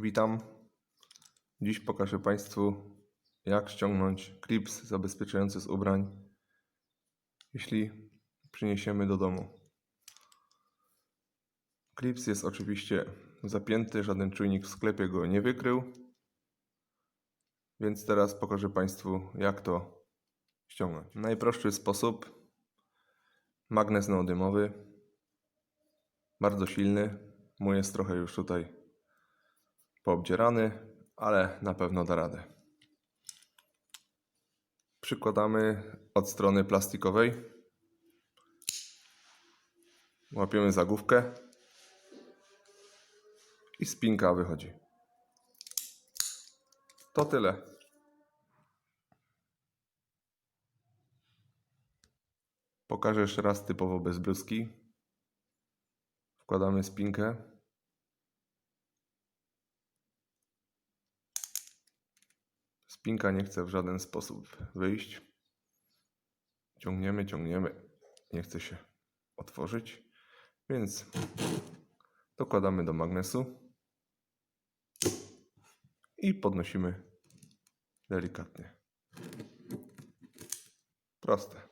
Witam. Dziś pokażę Państwu, jak ściągnąć klips zabezpieczający z ubrań, jeśli przyniesiemy do domu. Klips jest oczywiście zapięty, żaden czujnik w sklepie go nie wykrył. Więc teraz pokażę Państwu, jak to ściągnąć. Najprostszy sposób. Magnes neodymowy. Bardzo silny. Mój jest trochę już tutaj poobdzierany, ale na pewno da radę. Przykładamy od strony plastikowej. Łapiemy zagłówkę i spinka wychodzi. To tyle. Pokażę jeszcze raz typowo bez bluzki. Wkładamy spinkę. Spinka nie chce w żaden sposób wyjść. Ciągniemy, ciągniemy. Nie chce się otworzyć. Więc dokładamy do magnesu i podnosimy delikatnie. Proste.